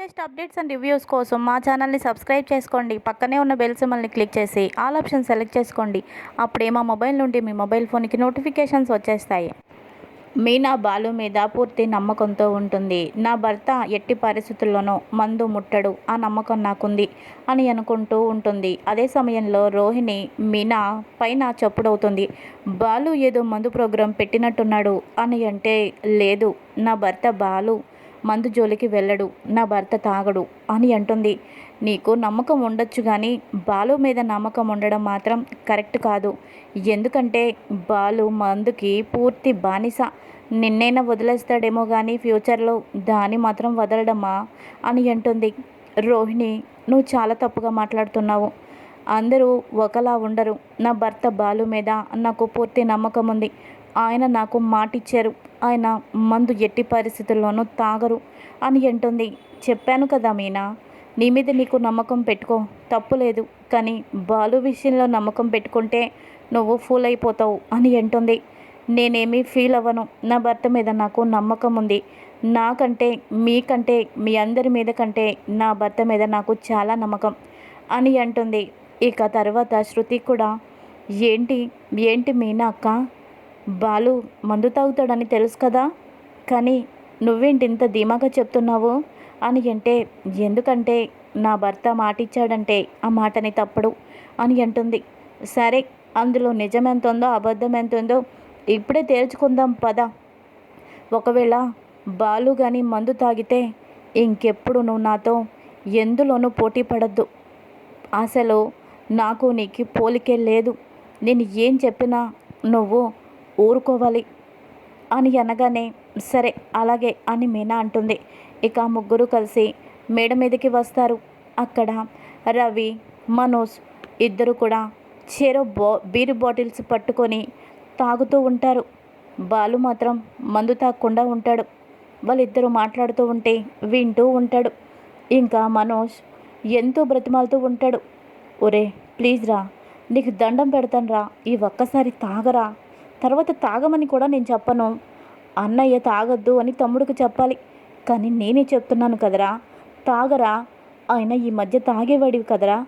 Latest updates and reviews కోసం మా ఛానల్ని సబ్స్క్రైబ్ చేసుకోండి. పక్కనే ఉన్న బెల్ సింబల్ని క్లిక్ చేసి ఆల్ ఆప్షన్ సెలెక్ట్ చేసుకోండి. అప్పుడే మా మొబైల్ నుండి మీ మొబైల్ ఫోన్కి నోటిఫికేషన్స్ వచ్చేస్తాయి. మీనా బాలు మీద పూర్తి నమ్మకంతో ఉంటుంది. నా భర్త ఎట్టి పరిస్థితుల్లోనూ మందు ముట్టడు. ఆ నమ్మకం నాకుంది అని అనుకుంటూ ఉంటుంది. అదే సమయంలో రోహిణి మీనా పైన చప్పుడవుతుంది. బాలు ఏదో మందు ప్రోగ్రాం పెట్టినట్టున్నాడు అని అంటే లేదు. నా భర్త బాలు మందు జోలికి వెళ్ళడు నా భర్త తాగడు అని అంటుంది. నీకు నమ్మకం ఉండొచ్చు కానీ బాలు మీద నమ్మకం ఉండడం మాత్రం కరెక్ట్ కాదు. ఎందుకంటే బాలు మందుకి పూర్తి బానిస. నిన్నైనా వదిలేస్తాడేమో కానీ ఫ్యూచర్లో దాన్ని మాత్రం వదలడమా అని అంటుంది. రోహిణి నువ్వు చాలా తప్పుగా మాట్లాడుతున్నావు. అందరూ ఒకలా ఉండరు. నా భర్త బాలు మీద నాకు పూర్తి నమ్మకం ఉంది. ఆయన నాకు మాటిచ్చారు. ఆయన మందు ఎట్టి పరిస్థితుల్లోనూ తాగరు అని అంటుంది. చెప్పాను కదా మీనా నీ మీద నీకు నమ్మకం పెట్టుకో తప్పు లేదు. కానీ బాలు విషయంలో నమ్మకం పెట్టుకుంటే నువ్వు ఫూల్ అయిపోతావు అని అంటుంది. నేనేమీ ఫీల్ అవ్వను. నా భర్త మీద నాకు నమ్మకం ఉంది. నాకంటే మీకంటే మీ అందరి మీద కంటే నా భర్త మీద నాకు చాలా నమ్మకం అని అంటుంది. ఇక తర్వాత శృతి కూడా ఏంటి? ఏంటి మీనా అక్క? బాలు మందు తాగుతాడని తెలుసు కదా? కానీ నువ్వేంటి ఇంత ధీమాగా చెప్తున్నావు? అని అంటే ఎందుకంటే నా భర్త మాటిచ్చాడంటే ఆ మాటని తప్పడు అని అంటుంది. సరే అందులో నిజం ఎంత ఉందో అబద్ధం ఎంత ఉందో ఇప్పుడే తేల్చుకుందాం పద. ఒకవేళ బాలు కానీ మందు తాగితే ఇంకెప్పుడు నువ్వు నాతో ఎందులోనూ పోటీ పడద్దు. అసలు నాకు నీకు పోలికే లేదు. నేను ఏం చెప్పినా నువ్వు ఊరుకోవాలి. అని అనగానే సరే అలాగే అని మీనా అంటుంది. ఇక ముగ్గురు కలిసి మేడ మీదకి వస్తారు. అక్కడ రవి మనోజ్ ఇద్దరు కూడా చెరో బా బీరు బాటిల్స్ పట్టుకొని తాగుతూ ఉంటారు. బాలు మాత్రం మందు తాగకుండా ఉంటాడు. వాళ్ళిద్దరూ మాట్లాడుతూ ఉంటే వింటూ ఉంటాడు. ఇంకా మనోజ్ ఎంతో బ్రతిమాలుతూ ఉంటాడు. ఒరే ప్లీజ్ రా నీకు దండం పెడతాను రా ఈ ఒక్కసారి తాగరా. తర్వాత తాగమని కూడా నేను చెప్పను. అన్నయ్య తాగొద్దు అని తమ్ముడికి చెప్పాలి. కానీ నేనే చెప్తున్నాను కదరా. తాగరా. ఆయన ఈ మధ్య తాగేవాడివి కదరా.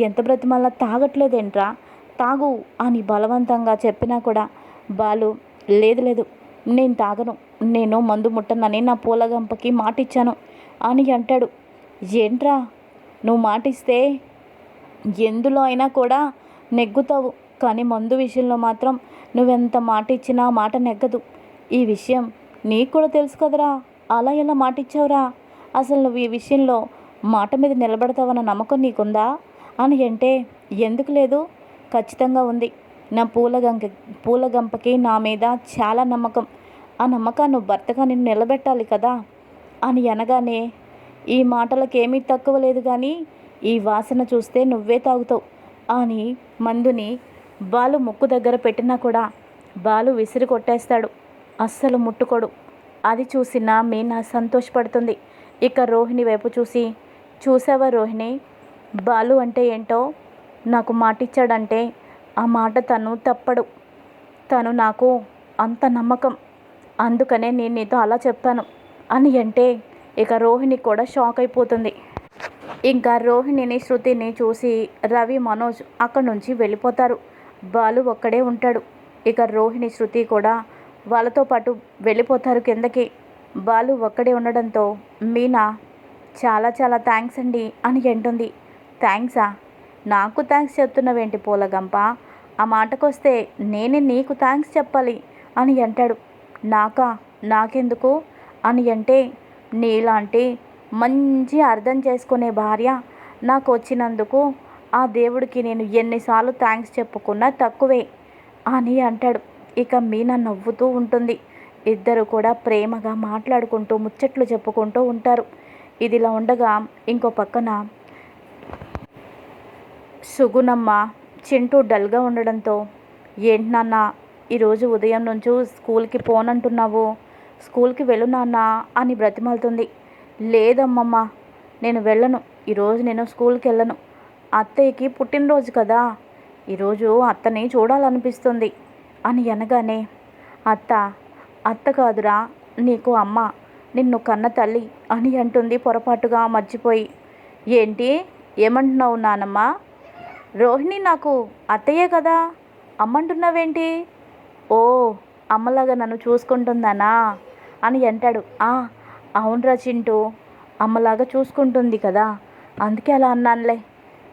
ఎంత బ్రతిమల్లా తాగట్లేదేంట్రా. తాగు అని బలవంతంగా చెప్పినా కూడా బాలు లేదు లేదు. నేను తాగను. నేను మందు ముట్టనని నా పూలగంపకి మాటిచ్చాను అని అంటాడు. ఏంట్రా? నువ్వు మాటిస్తే ఎందులో అయినా కూడా నెగ్గుతావు. కానీ మందు విషయంలో మాత్రం నువ్వెంత మాట ఇచ్చినా మాట నెగ్గదు. ఈ విషయం నీకు కూడా తెలుసు కదరా. అలా ఎలా మాట ఇచ్చావురా అసలు నువ్వు ఈ విషయంలో మాట మీద నిలబడతావన్న నమ్మకం నీకుందా? అని అంటే ఎందుకు లేదు? ఖచ్చితంగా ఉంది. నా పూల గంక పూల గంపకి నా మీద చాలా నమ్మకం. ఆ నమ్మకాన్ని భర్తగా నిన్ను నిలబెట్టాలి కదా? అని అనగానే ఈ మాటలకు ఏమీ తక్కువ లేదు కానీ ఈ వాసన చూస్తే నువ్వే తాగుతావు. అని మందుని బాలు ముక్కు దగ్గర పెట్టినా కూడా బాలు విసిరి కొట్టేస్తాడు. అస్సలు ముట్టుకోడు. అది చూసిన మీనా సంతోషపడుతుంది. ఇక రోహిణి వైపు చూసి చూసావా రోహిణి? బాలు అంటే ఏంటో? నాకు మాటిచ్చాడంటే ఆ మాట తను తప్పడు. తను నాకు అంత నమ్మకం. అందుకనే నేను నీతో అలా చెప్పాను అని అంటే ఇక రోహిణి కూడా షాక్ అయిపోతుంది. ఇంకా రోహిణిని శృతిని చూసి రవి మనోజ్ అక్కడి నుంచి వెళ్ళిపోతారు. బాలు ఒక్కడే ఉంటాడు. ఇక రోహిణి శృతి కూడా వాళ్ళతో పాటు వెళ్ళిపోతారు కిందకి. బాలు ఒక్కడే ఉండడంతో మీనా చాలా చాలా థ్యాంక్స్ అండి అని అంటుంది. థ్యాంక్సా? నాకు థ్యాంక్స్ చెప్తున్నావేంటి పూలగంప? ఆ మాటకొస్తే నేనే నీకు థ్యాంక్స్ చెప్పాలి అని అంటాడు. నాకా? నాకెందుకు? అని అంటే నీలాంటి మంచి అర్థం చేసుకునే భార్య నాకు వచ్చినందుకు ఆ దేవుడికి నేను ఎన్నిసార్లు థ్యాంక్స్ చెప్పుకున్నా తక్కువే అని అంటాడు. ఇక మీనా నవ్వుతూ ఉంటుంది. ఇద్దరు కూడా ప్రేమగా మాట్లాడుకుంటూ ముచ్చట్లు చెప్పుకుంటూ ఉంటారు. ఇదిలా ఉండగా ఇంకో పక్కన సుగుణమ్మ చింటూ డల్గా ఉండడంతో ఏంటి నాన్న ఈరోజు ఉదయం నుంచి స్కూల్కి పోనంటున్నావు? స్కూల్కి వెళ్ళు నాన్న అని బ్రతిమాలుతుంది. లేదమ్మమ్మ నేను వెళ్ళను. ఈరోజు నేను స్కూల్కి వెళ్ళను. అత్తయ్యకి పుట్టినరోజు కదా. ఈరోజు అత్తని చూడాలనిపిస్తుంది అని అనగానే అత్త అత్త కాదురా నీకు అమ్మ నిన్ను కన్న తల్లి అని అంటుంది పొరపాటుగా మర్చిపోయి. ఏంటి? ఏమంటున్నావు నానమ్మ? రోహిణి నాకు అత్తయ్యే కదా. అమ్మంటున్నావేంటి? ఓ అమ్మలాగా నన్ను చూసుకుంటుందనా? అని అంటాడు. "ఆ, అవునరా చింటూ అమ్మలాగా చూసుకుంటుంది కదా. అందుకే అలా అన్నానులే.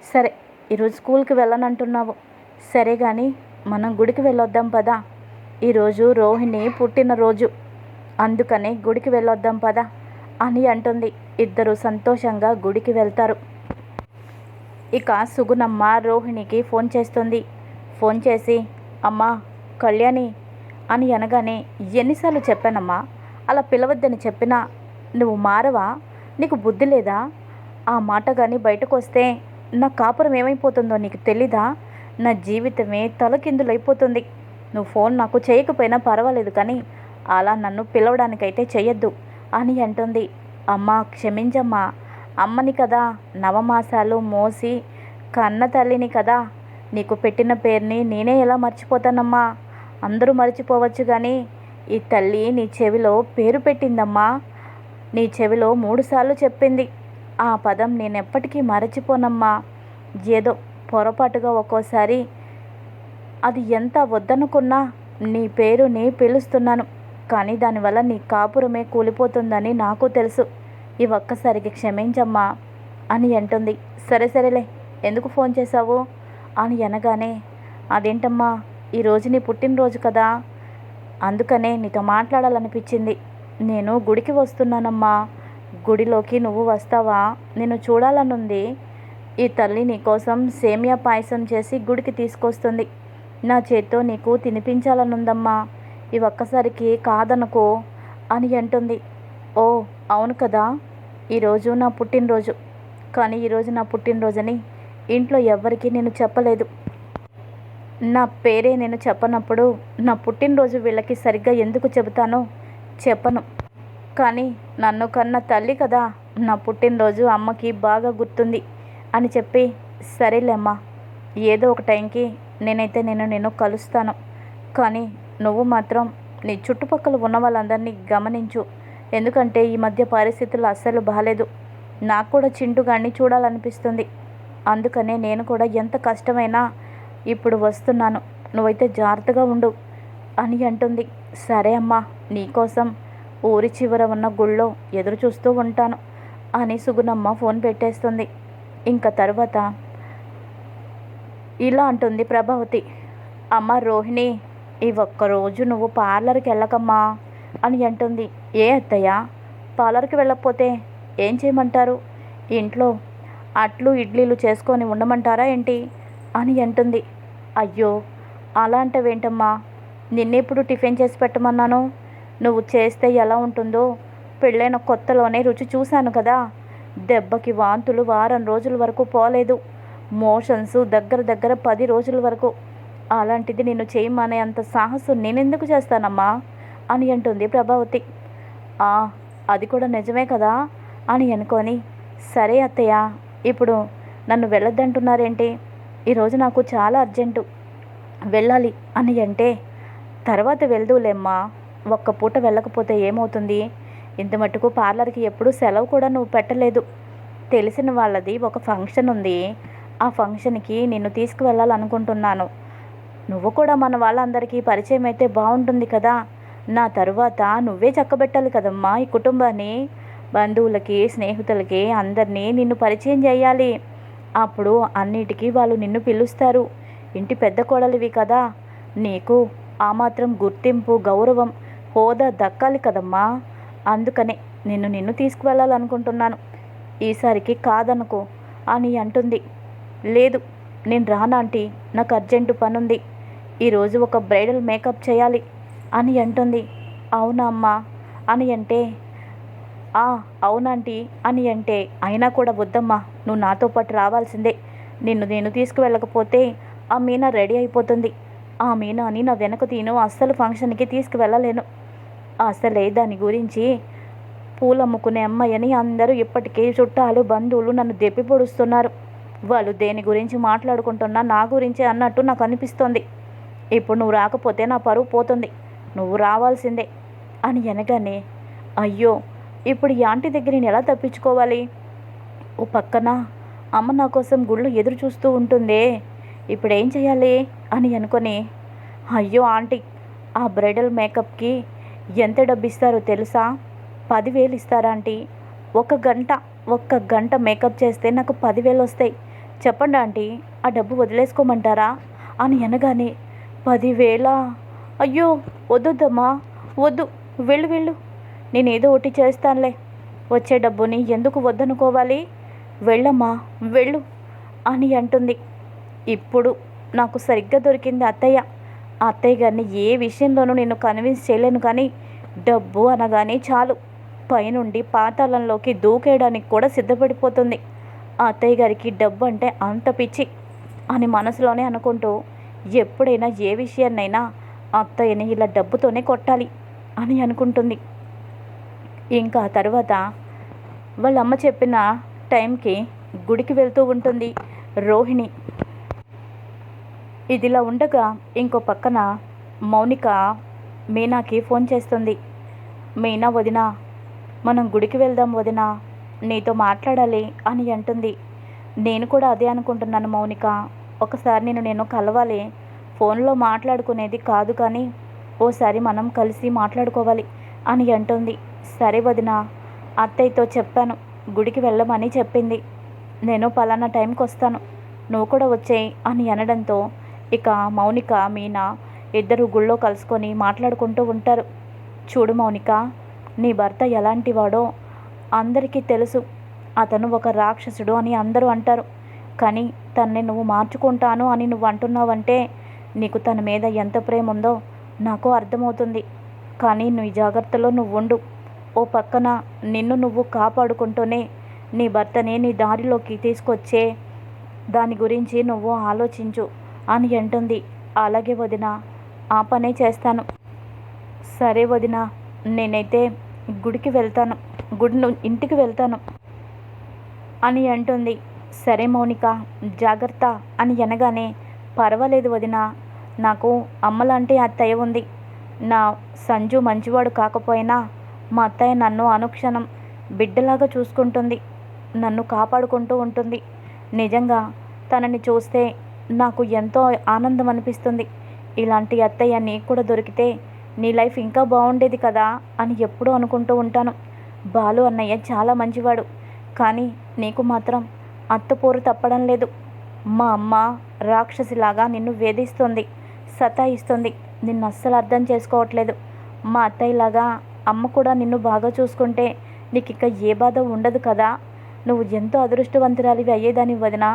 సరే ఈరోజు స్కూల్కి వెళ్ళనంటున్నావు. సరే కానీ మనం గుడికి వెళ్ళొద్దాం పదా. ఈరోజు రోహిణి పుట్టినరోజు. అందుకనే గుడికి వెళ్ళొద్దాం పదా అని అంటుంది. ఇద్దరు సంతోషంగా గుడికి వెళ్తారు. ఇక సుగుణమ్మ రోహిణికి ఫోన్ చేస్తుంది. ఫోన్ చేసి అమ్మా కళ్యాణి అని అనగానే ఎన్నిసార్లు చెప్పానమ్మా? అలా పిలవద్దని చెప్పినా. నువ్వు మారవా? నీకు బుద్ధి లేదా? ఆ మాట కానీ బయటకు వస్తే నా కాపురం ఏమైపోతుందో నీకు తెలీదా? నా జీవితమే తలకిందులైపోతుంది. నువ్వు ఫోన్ నాకు చేయకపోయినా పర్వాలేదు కానీ అలా నన్ను పిలవడానికైతే చెయ్యొద్దు అని అంటుంది. అమ్మా క్షమించమ్మా. అమ్మని కదా నవమాసాలు మోసి కన్న తల్లిని కదా. నీకు పెట్టిన పేరుని నేనే ఎలా మర్చిపోతానమ్మా? అందరూ మర్చిపోవచ్చు కానీ ఈ తల్లి నీ చెవిలో పేరు పెట్టిందమ్మా. నీ చెవిలో మూడుసార్లు చెప్పింది. ఆ పదం నేనెప్పటికీ మరచిపోనమ్మా. ఏదో పొరపాటుగా ఒక్కోసారి అది ఎంత వద్దనుకున్నా నీ పేరుని పిలుస్తున్నాను. కానీ దానివల్ల నీ కాపురమే కూలిపోతుందని నాకు తెలుసు. ఈ ఒక్కసారికి క్షమించమ్మా అని అంటుంది. సరే సరేలే. ఎందుకు ఫోన్ చేశావు? అని అనగానే అదేంటమ్మా? ఈరోజు నీ పుట్టినరోజు కదా? అందుకనే నీతో మాట్లాడాలనిపించింది. నేను గుడికి వస్తున్నానమ్మా. గుడిలోకి నువ్వు వస్తావా? నేను చూడాలనుంది. ఈ తల్లి నీకోసం సేమియా పాయసం చేసి గుడికి తీసుకొస్తుంది. నా చేత్తో నీకు తినిపించాలనుందమ్మా. ఇవి ఒక్కసారికి కాదనుకో అని అంటుంది. ఓ అవును కదా. ఈరోజు నా పుట్టినరోజు. కానీ ఈరోజు నా పుట్టినరోజని ఇంట్లో ఎవ్వరికీ నేను చెప్పలేదు. నా పేరే నేను చెప్పనప్పుడు నా పుట్టినరోజు వీళ్ళకి సరిగ్గా ఎందుకు చెబుతానో చెప్పను. కానీ నన్ను కన్న తల్లి కదా నా పుట్టినరోజు అమ్మకి బాగా గుర్తుంది అని చెప్పి సరేలేమ్మా ఏదో ఒక టైంకి నేనైతే నేను నేను కలుస్తాను. కానీ నువ్వు మాత్రం నీ చుట్టుపక్కల ఉన్న వాళ్ళందరినీ గమనించు. ఎందుకంటే ఈ మధ్య పరిస్థితులు అస్సలు బాగాలేదు నాకు కూడా చింటుగాడిని చూడాలనిపిస్తుంది. అందుకనే నేను కూడా ఎంత కష్టమైనా ఇప్పుడు వస్తున్నాను. నువ్వైతే జాగ్రత్తగా ఉండు అని అంటుంది. సరే అమ్మా నీకోసం ఊరి చివర ఉన్న గుళ్ళో ఎదురు చూస్తూ ఉంటాను అని సుగుణమ్మ ఫోన్ పెట్టేస్తుంది. ఇంకా తర్వాత ఇలా అంటుంది ప్రభావతి అమ్మ రోహిణి ఈ ఒక్కరోజు నువ్వు పార్లర్కి వెళ్ళకమ్మా అని అంటుంది. ఏ అత్తయ్య పార్లర్కి వెళ్ళకపోతే ఏం చేయమంటారు? ఇంట్లో అట్లు ఇడ్లీలు చేసుకొని ఉండమంటారా ఏంటి? అని అంటుంది. అయ్యో అలాంటివేంటమ్మా? నిన్నెప్పుడు టిఫిన్ చేసి పెట్టమన్నాను. నువ్వు చేస్తే ఎలా ఉంటుందో? పెళ్ళైన కొత్తలోనే రుచి చూశాను కదా. దెబ్బకి వాంతులు వారం రోజుల వరకు పోలేదు. మోషన్స్ దగ్గర దగ్గర పది రోజుల వరకు. అలాంటిది నిన్ను చేయమనే అంత సాహసం నేనెందుకు చేస్తానమ్మా? అని అంటుంది ప్రభావతి. "ఆ, అది కూడా నిజమే కదా? అని అనుకొని సరే అత్తయ్య ఇప్పుడు నన్ను వెళ్ళొద్దంటున్నారేంటి? ఈరోజు నాకు చాలా అర్జెంటు. వెళ్ళాలి అని అంటే తర్వాత వెళ్దూలేమ్మా. ఒక్క పూట వెళ్ళకపోతే ఏమవుతుంది? ఇంత మటుకు పార్లర్కి ఎప్పుడూ సెలవు కూడా నువ్వు పెట్టలేదు. తెలిసిన వాళ్ళది ఒక ఫంక్షన్ ఉంది. ఆ ఫంక్షన్కి నిన్ను తీసుకువెళ్ళాలనుకుంటున్నాను. నువ్వు కూడా మన వాళ్ళందరికీ పరిచయం అయితే బాగుంటుంది కదా? నా తరువాత నువ్వే చక్కబెట్టాలి కదమ్మా ఈ కుటుంబాన్ని. బంధువులకి స్నేహితులకి అందరినీ నిన్ను పరిచయం చేయాలి. అప్పుడు అన్నిటికీ వాళ్ళు నిన్ను పిలుస్తారు. ఇంటి పెద్ద కోడలివి కదా? నీకు ఆ మాత్రం గుర్తింపు గౌరవం హోదా దక్కాలి కదమ్మా. అందుకనే నిన్ను నిన్ను తీసుకువెళ్ళాలనుకుంటున్నాను. ఈసారికి కాదనుకో అని అంటుంది. లేదు నేను రానాంటీ నాకు అర్జెంటు పనుంది. ఈరోజు ఒక బ్రైడల్ మేకప్ చేయాలి అని అంటుంది. అవునా అమ్మా? అని అంటే "ఆ, అవునాంటీ అని అంటే అయినా కూడా వద్దమ్మా. నువ్వు నాతో పాటు రావాల్సిందే. నిన్ను నేను తీసుకువెళ్ళకపోతే ఆ మీనా రెడీ అయిపోతుంది. ఆ మీనాని నా వెనక తీను అస్సలు ఫంక్షన్కి తీసుకువెళ్ళలేను. అసలే దాని గురించి పూలు అమ్ముకునే అమ్మాయని అందరూ ఇప్పటికే చుట్టాలు బంధువులు నన్ను దెప్పి పొడుస్తున్నారు. వాళ్ళు దేని గురించి మాట్లాడుకుంటున్నా నా గురించే అన్నట్టు నాకు అనిపిస్తోంది. ఇప్పుడు నువ్వు రాకపోతే నా పరువు పోతుంది. నువ్వు రావాల్సిందే అని అనగానే అయ్యో ఇప్పుడు ఈ ఆంటీ దగ్గర నేను ఎలా తప్పించుకోవాలి? ఓ పక్కన అమ్మ నా కోసం గుళ్ళు ఎదురు చూస్తూ ఉంటుందే ఇప్పుడు ఏం చేయాలి అని అనుకొని అయ్యో ఆంటీ ఆ బ్రైడల్ మేకప్కి ఎంత డబ్బు ఇస్తారో తెలుసా? పదివేలు ఇస్తారా ఆంటీ? ఒక గంట ఒక్క గంట మేకప్ చేస్తే నాకు పదివేలు వస్తాయి. చెప్పండి ఆంటీ ఆ డబ్బు వదిలేసుకోమంటారా? అని అనగానే పదివేల? అయ్యో వద్దుద్దమ్మా వద్దు వెళ్ళు వెళ్ళు. నేను ఏదో ఒకటి చేస్తానులే. వచ్చే డబ్బుని ఎందుకు వద్దనుకోవాలి? వెళ్ళమ్మా వెళ్ళు అని అంటుంది. ఇప్పుడు నాకు సరిగ్గా దొరికింది అత్తయ్య. అత్తయ్య గారిని ఏ విషయంలోనూ నేను కన్విన్స్ చేయలేను కానీ డబ్బు అనగానే చాలు. పైనుండి పాతాళంలోకి దూకేయడానికి కూడా సిద్ధపడిపోతుంది. ఆ అత్తయ్య గారికి డబ్బు అంటే అంత పిచ్చి అని మనసులోనే అనుకుంటూ ఎప్పుడైనా ఏ విషయాన్నైనా అత్తయ్యని ఇలా డబ్బుతోనే కొట్టాలి అని అనుకుంటుంది. ఇంకా తర్వాత వాళ్ళ అమ్మ చెప్పిన టైంకి గుడికి వెళ్తూ ఉంటుంది రోహిణి. ఇదిలా ఉండగా ఇంకో పక్కన మౌనిక మీనాకి ఫోన్ చేస్తుంది. మీనా వదిన మనం గుడికి వెళ్దాం వదిన నీతో మాట్లాడాలి అని అంటుంది. నేను కూడా అదే అనుకుంటున్నాను మౌనిక. ఒకసారి నేను నేను కలవాలి. ఫోన్లో మాట్లాడుకునేది కాదు కానీ ఓసారి మనం కలిసి మాట్లాడుకోవాలి అని అంటుంది. సరే వదిన అత్తయ్యతో చెప్పాను. గుడికి వెళ్ళమని చెప్పింది. నేను పలానా టైంకి వస్తాను నువ్వు కూడా వచ్చేయి అని అనడంతో ఇక మౌనిక మీనా ఇద్దరు గుళ్ళో కలుసుకొని మాట్లాడుకుంటూ ఉంటారు. చూడు మౌనిక నీ భర్త ఎలాంటి వాడో అందరికీ తెలుసు. అతను ఒక రాక్షసుడు అని అందరూ అంటారు. కానీ తన్ని నువ్వు మార్చుకుంటాను అని నువ్వు అంటున్నావంటే నీకు తన మీద ఎంత ప్రేమ ఉందో నాకు అర్థమవుతుంది. కానీ నీ జాగ్రత్తలో నువ్వు ఉండు ఓ పక్కన నిన్ను నువ్వు కాపాడుకుంటూనే నీ భర్తని నీ దారిలోకి తీసుకొచ్చే దాని గురించి నువ్వు ఆలోచించు. అని అంటుంది. అలాగే వదిన ఆ పనే చేస్తాను. సరే వదిన నేనైతే గుడికి వెళ్తాను. గుడి ఇంటికి వెళ్తాను. అని అంటుంది. సరే మౌనిక జాగ్రత్త అని అనగానే పర్వాలేదు వదిన నాకు అమ్మలాంటి అత్తయ్య ఉంది. నా సంజు మంచివాడు కాకపోయినా మా అత్తయ్య నన్ను అనుక్షణం బిడ్డలాగా చూసుకుంటుంది. నన్ను కాపాడుకుంటూ ఉంటుంది. నిజంగా తనని చూస్తే నాకు ఎంతో ఆనందం అనిపిస్తుంది ఇలాంటి అత్తయ్య నీకు కూడా దొరికితే నీ లైఫ్ ఇంకా బాగుండేది కదా అని ఎప్పుడూ అనుకుంటూ ఉంటాను. బాలు అన్నయ్య చాలా మంచివాడు. కానీ నీకు మాత్రం అత్తపోరు తప్పడం లేదు. మా అమ్మ రాక్షసిలాగా నిన్ను వేధిస్తుంది సతాయిస్తుంది. నిన్ను అస్సలు అర్థం చేసుకోవట్లేదు. మా అత్తయ్యలాగా అమ్మ కూడా నిన్ను బాగా చూసుకుంటే నీకు ఇక ఏ బాధ ఉండదు కదా. నువ్వు ఎంతో అదృష్టవంతురాలివి అయ్యేదాని వదిన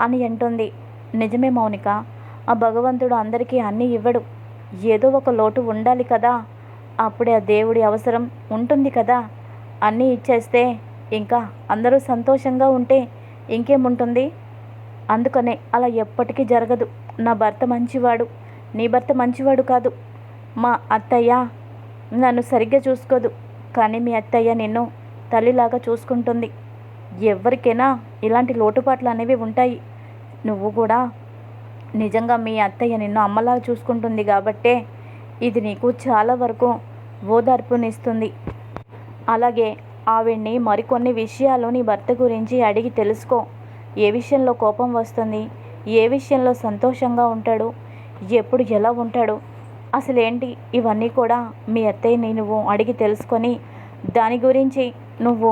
అని అంటుంది. నిజమే మౌనిక ఆ భగవంతుడు అందరికీ అన్నీ ఇవ్వడు. ఏదో ఒక లోటు ఉండాలి కదా. అప్పుడే ఆ దేవుడి అవసరం ఉంటుంది కదా. అన్నీ ఇచ్చేస్తే ఇంకా అందరూ సంతోషంగా ఉంటే ఇంకేముంటుంది? అందుకనే అలా ఎప్పటికీ జరగదు. నా భర్త మంచివాడు నీ భర్త మంచివాడు కాదు. మా అత్తయ్య నన్ను సరిగ్గా చూసుకోదు. కానీ మీ అత్తయ్య నిన్ను తల్లిలాగా చూసుకుంటుంది. ఎవరికైనా ఇలాంటి లోటుపాట్లు అనేవి ఉంటాయి. నువ్వు కూడా నిజంగా మీ అత్తయ్య నిన్ను అమ్మలాగా చూసుకుంటుంది కాబట్టే ఇది నీకు చాలా వరకు ఓదార్పునిస్తుంది. అలాగే ఆవిడ్ని మరికొన్ని విషయాలు నీ భర్త గురించి అడిగి తెలుసుకో. ఏ విషయంలో కోపం వస్తుంది? ఏ విషయంలో సంతోషంగా ఉంటాడు? ఎప్పుడు ఎలా ఉంటాడు? అసలేంటి? ఇవన్నీ కూడా మీ అత్తయ్యని నువ్వు అడిగి తెలుసుకొని దాని గురించి నువ్వు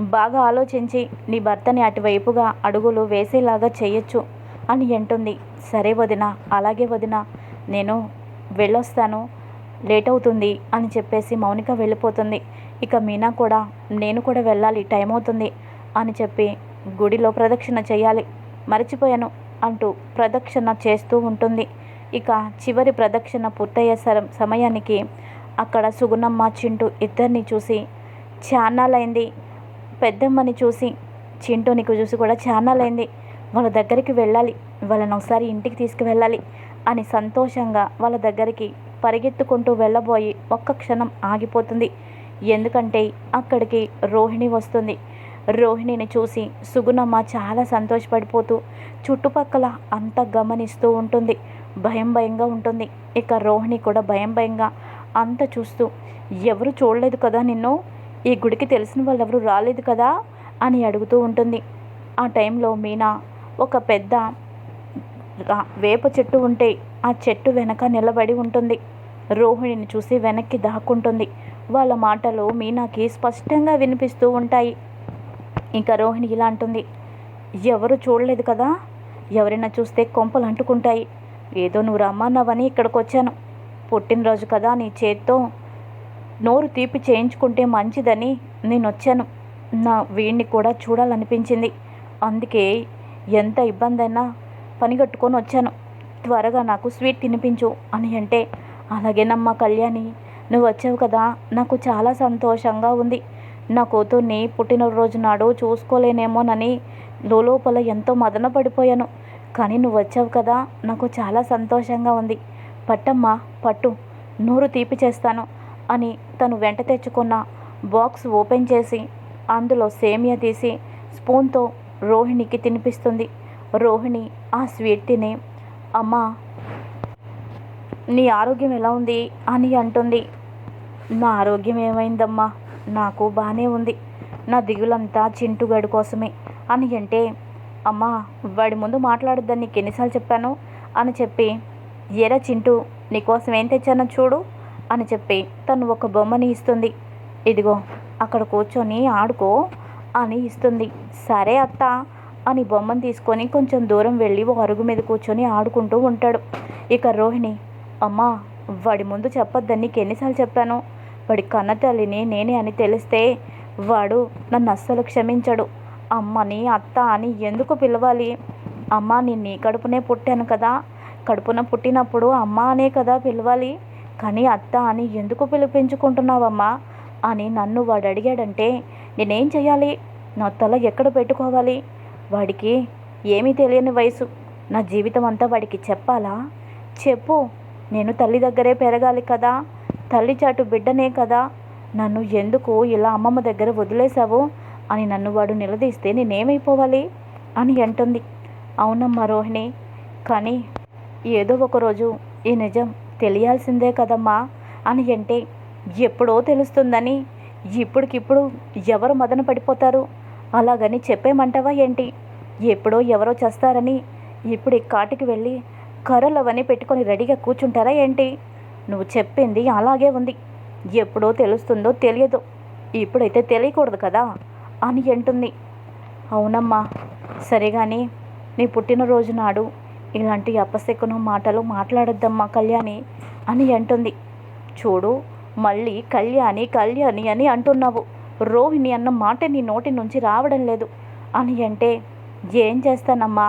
బాగా ఆలోచించి నీ భర్తని అటువైపుగా అడుగులు వేసేలాగా చేయొచ్చు అని అంటుంది. సరే వదిన అలాగే వదిన నేను వెళ్ళొస్తాను లేట్ అవుతుంది అని చెప్పేసి మౌనిక వెళ్ళిపోతుంది. ఇక మీనా కూడా నేను కూడా వెళ్ళాలి టైం అవుతుంది అని చెప్పి గుడిలో ప్రదక్షిణ చేయాలి. మర్చిపోయాను అంటూ ప్రదక్షిణ చేస్తూ ఉంటుంది. ఇక చివరి ప్రదక్షిణ పూర్తయ్యే సర- సమయానికి అక్కడ సుగుణమ్మ చింటూ ఇద్దరిని చూసి చానాలైంది పెద్దమ్మని చూసి చింటూనికి చూసి కూడా చాన్నాలైంది వాళ్ళ దగ్గరికి వెళ్ళాలి. వాళ్ళని ఒకసారి ఇంటికి తీసుకువెళ్ళాలి అని సంతోషంగా వాళ్ళ దగ్గరికి పరిగెత్తుకుంటూ వెళ్ళబోయి ఒక్క క్షణం ఆగిపోతుంది. ఎందుకంటే అక్కడికి రోహిణి వస్తుంది. రోహిణిని చూసి సుగుణమ్మ చాలా సంతోషపడిపోతూ చుట్టుపక్కల అంతా గమనిస్తూ ఉంటుంది. భయం భయంగా ఉంటుంది. ఇక రోహిణి కూడా భయం భయంగా అంత చూస్తూ ఎవరు చూడలేదు కదా నిన్ను? ఈ గుడికి తెలిసిన వాళ్ళు రాలేదు కదా అని అడుగుతూ ఉంటుంది. ఆ టైంలో మీనా ఒక పెద్ద వేప చెట్టు ఉంటే ఆ చెట్టు వెనక నిలబడి ఉంటుంది. రోహిణిని చూసి వెనక్కి దాక్కుంటుంది. వాళ్ళ మాటలు మీనాకి స్పష్టంగా వినిపిస్తూ ఉంటాయి. ఇంకా రోహిణి ఇలా అంటుంది. ఎవరు చూడలేదు కదా? ఎవరైనా చూస్తే కొంపలు అంటుకుంటాయి. ఏదో నువ్వు రమ్మన్నావని ఇక్కడికి వచ్చాను పుట్టినరోజు కదా నీ చేత్తో నోరు తీపి చేయించుకుంటే మంచిదని నేను వచ్చాను నా వీడిని కూడా చూడాలనిపించింది. అందుకే ఎంత ఇబ్బంది అయినా పని కట్టుకొని వచ్చాను. త్వరగా నాకు స్వీట్ తినిపించు అని అంటే అలాగేనమ్మా కళ్యాణి నువ్వు వచ్చావు కదా నాకు చాలా సంతోషంగా ఉంది. నా కూతుర్ని పుట్టినరోజు నాడు చూసుకోలేనేమోనని లోపల ఎంతో మదన పడిపోయాను. కానీ నువ్వు వచ్చావు కదా నాకు చాలా సంతోషంగా ఉంది. పట్టమ్మా పట్టు నూరు తీపి చేస్తాను అని తను వెంట తెచ్చుకున్న బాక్స్ ఓపెన్ చేసి అందులో సేమియా తీసి స్పూన్తో రోహిణికి తినిపిస్తుంది. రోహిణి ఆ స్వీట్ తిని అమ్మా నీ ఆరోగ్యం ఎలా ఉంది? అని అంటుంది. నా ఆరోగ్యం ఏమైందమ్మా? నాకు బాగానే ఉంది. నా దిగులంతా చింటుగాడి కోసమే. అని అంటే అమ్మా వాడి ముందు మాట్లాడొద్దని నీకు ఎన్నిసార్లు చెప్పాను? అని చెప్పి ఎరా చింటూ నీకోసం ఏం తెచ్చానో చూడు. అని చెప్పి తను ఒక బొమ్మని ఇస్తుంది. ఇదిగో అక్కడ కూర్చొని ఆడుకో అని ఇస్తుంది. సరే అత్త అని బొమ్మను తీసుకొని కొంచెం దూరం వెళ్ళి ఓ అరుగు మీద కూర్చొని ఆడుకుంటూ ఉంటాడు. ఇక రోహిణి అమ్మా వాడి ముందు చెప్పొద్దని నీకు ఎన్నిసార్లు చెప్పాను. వాడి కన్న తల్లిని నేనే అని తెలిస్తే వాడు నన్ను అస్సలు క్షమించడు. అమ్మని అత్త అని ఎందుకు పిలవాలి? అమ్మ నేను నీ కడుపునే పుట్టాను కదా. కడుపున పుట్టినప్పుడు అమ్మ అనే కదా పిలవాలి. కానీ అత్త అని ఎందుకు పిలిపించుకుంటున్నావమ్మా అని నన్ను వాడు అడిగాడంటే నేనేం చేయాలి నా తల ఎక్కడ పెట్టుకోవాలి? వాడికి ఏమీ తెలియని వయసు. నా జీవితం అంతా వాడికి చెప్పాలా? చెప్పు. నేను తల్లి దగ్గరే పెరగాలి కదా. తల్లి చాటు బిడ్డనే కదా. నన్ను ఎందుకు ఇలా అమ్మమ్మ దగ్గర వదిలేశావు? అని నన్ను వాడు నిలదీస్తే నేనేమైపోవాలి? అని అంటుంది. అవునమ్మా రోహిణి. కానీ ఏదో ఒకరోజు ఈ నిజం తెలియాల్సిందే కదమ్మా అని అంటే ఎప్పుడో తెలుస్తుందని. ఇప్పటికిప్పుడు ఎవరు మదన పడిపోతారు? అలాగని చెప్పేమంటావా ఏంటి? ఎప్పుడో ఎవరో చేస్తారని ఇప్పుడు ఈ కాటికి వెళ్ళి కర్రలు అవన్నీ పెట్టుకొని రెడీగా కూర్చుంటారా ఏంటి? నువ్వు చెప్పింది అలాగే ఉంది. ఎప్పుడో తెలుస్తుందో తెలియదు. ఇప్పుడైతే తెలియకూడదు కదా అని అంటుంది. అవునమ్మా సరే కానీ నీ పుట్టినరోజు నాడు ఇలాంటి అపశకునం మాటలు మాట్లాడొద్దమ్మా కళ్యాణి అని అంటుంది. చూడు మళ్ళీ కళ్యాణి కళ్యాణి అని అంటున్నావు. రోహిణి అన్న మాట నీ నోటి నుంచి రావడం లేదు అని అంటే ఏం చేస్తానమ్మా?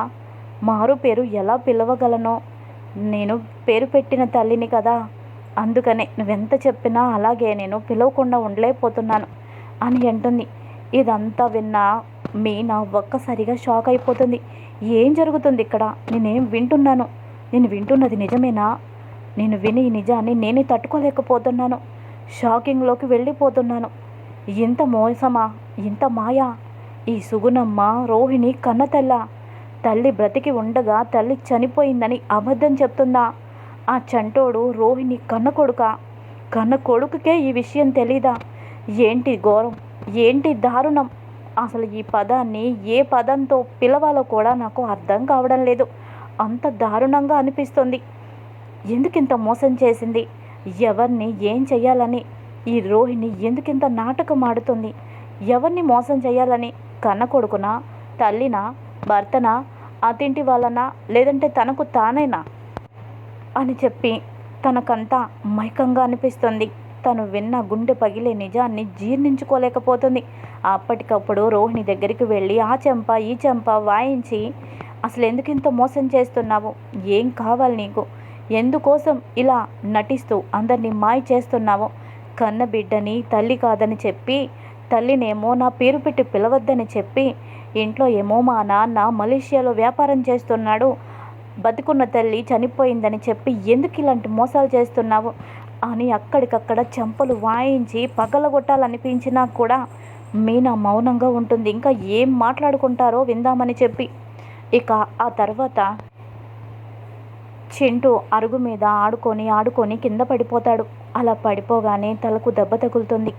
మారు పేరు ఎలా పిలవగలనో? నేను పేరు పెట్టిన తల్లిని కదా. అందుకనే నువ్వెంత చెప్పినా అలాగే నేను పిలవకుండా ఉండలేకపోతున్నాను అని అంటుంది. ఇదంతా విన్నా మీనా ఒక్కసారిగా షాక్ అయిపోతుంది. ఏం జరుగుతుంది ఇక్కడ? నేనేం వింటున్నాను? నేను వింటున్నది నిజమేనా? నేను విని ఈ నిజాన్ని నేనే తట్టుకోలేకపోతున్నాను. షాకింగ్లోకి వెళ్ళిపోతున్నాను. ఇంత మోసమా? ఇంత మాయా? ఈ సుగుణమ్మ రోహిణి కన్నతెల్ల. తల్లి బ్రతికి ఉండగా తల్లి చనిపోయిందని అబద్ధం చెప్తుందా? ఆ చంటోడు రోహిణి కన్న కొడుక. కన్న కొడుకుకే ఈ విషయం తెలీదా? ఏంటి ఘోరం? ఏంటి దారుణం? అసలు ఈ పదాన్ని ఏ పదంతో పిలవాలో కూడా నాకు అర్థం కావడం లేదు. అంత దారుణంగా అనిపిస్తుంది. ఎందుకింత మోసం చేసింది? ఎవరిని ఏం చేయాలని ఈ రోహిణి ఎందుకింత నాటకం ఆడుతుంది? ఎవరిని మోసం చేయాలని కన్న కొడుకునా? తల్లినా? భర్తనా? అతింటి వాళ్ళనా? లేదంటే తనకు తానేనా? అని చెప్పి తనకంతా మైకంగా అనిపిస్తుంది. తను విన్న గుండె పగిలే నిజాన్ని జీర్ణించుకోలేకపోతుంది. అప్పటికప్పుడు రోహిణి దగ్గరికి వెళ్ళి ఆ చెంప ఈ చెంప వాయించి అసలు ఎందుకు ఇంత మోసం చేస్తున్నావు? ఏం కావాలి నీకు? ఎందుకోసం ఇలా నటిస్తూ అందరినీ మాయ చేస్తున్నావు? కన్న బిడ్డని తల్లి కాదని చెప్పి తల్లినేమో నా పేరు పెట్టి పిలవద్దని చెప్పి ఇంట్లో ఏమో మా నాన్న మలేషియాలో వ్యాపారం చేస్తున్నాడు. బతుకున్న తల్లి చనిపోయిందని చెప్పి ఎందుకు ఇలాంటి మోసాలు చేస్తున్నావు? అని అక్కడికక్కడ చెంపలు వాయించి పగలగొట్టాలనిపించినా కూడా మీనా మౌనంగా ఉంటుంది. ఇంకా ఏం మాట్లాడుకుంటారో విందామని చెప్పి. ఇక ఆ తర్వాత చింటూ అరుగు మీద ఆడుకొని ఆడుకొని కింద పడిపోతాడు. అలా పడిపోగానే తలకు దెబ్బ తగులుతుంది.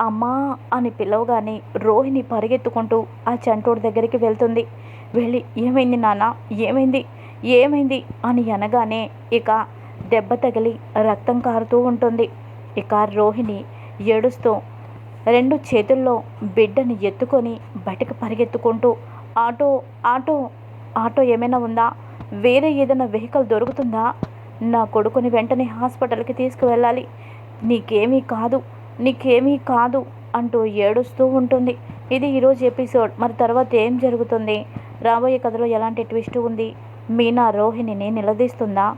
అమ్మా అని పిలవగానే రోహిణి పరిగెత్తుకుంటూ ఆ చంటోడి దగ్గరికి వెళ్తుంది. వెళ్ళి ఏమైంది నాన్న? ఏమైంది? ఏమైంది? అని అనగానే ఇక దెబ్బ తగిలి రక్తం కారుతూ ఉంటుంది. ఇక రోహిణి ఏడుస్తూ రెండు చేతుల్లో బిడ్డని ఎత్తుకొని బయటకు పరిగెత్తుకుంటూ ఆటో ఆటో ఆటో ఏమైనా ఉందా? వేరే ఏదైనా వెహికల్ దొరుకుతుందా? నా కొడుకుని వెంటనే హాస్పిటల్కి తీసుకువెళ్ళాలి. నీకేమీ కాదు నీకేమీ కాదు అంటూ ఏడుస్తూ ఉంటుంది. ఇది ఈరోజు ఎపిసోడ్. మరి తర్వాత ఏం జరుగుతుంది? రాబోయే కథలో ఎలాంటి ట్విస్ట్ ఉంది? మీనా రోహిణిని నిలదీస్తుందా?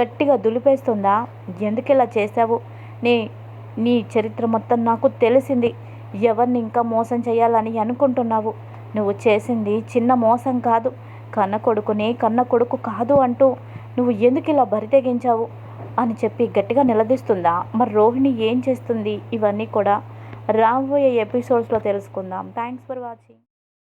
గట్టిగా దులిపేస్తుందా? ఎందుకు ఇలా చేశావు? నీ నీ చరిత్ర మొత్తం నాకు తెలిసింది. ఎవరిని ఇంకా మోసం చేయాలని అనుకుంటున్నావు? నువ్వు చేసింది చిన్న మోసం కాదు. కన్న కొడుకుని కన్న కొడుకు కాదు అంటూ నువ్వు ఎందుకు ఇలా బరితెగించావు అని చెప్పి గట్టిగా నిలదీస్తుందా? మరి రోహిణి ఏం చేస్తుంది? ఇవన్నీ కూడా రాబోయే ఎపిసోడ్స్లో తెలుసుకుందాం. Thanks for watching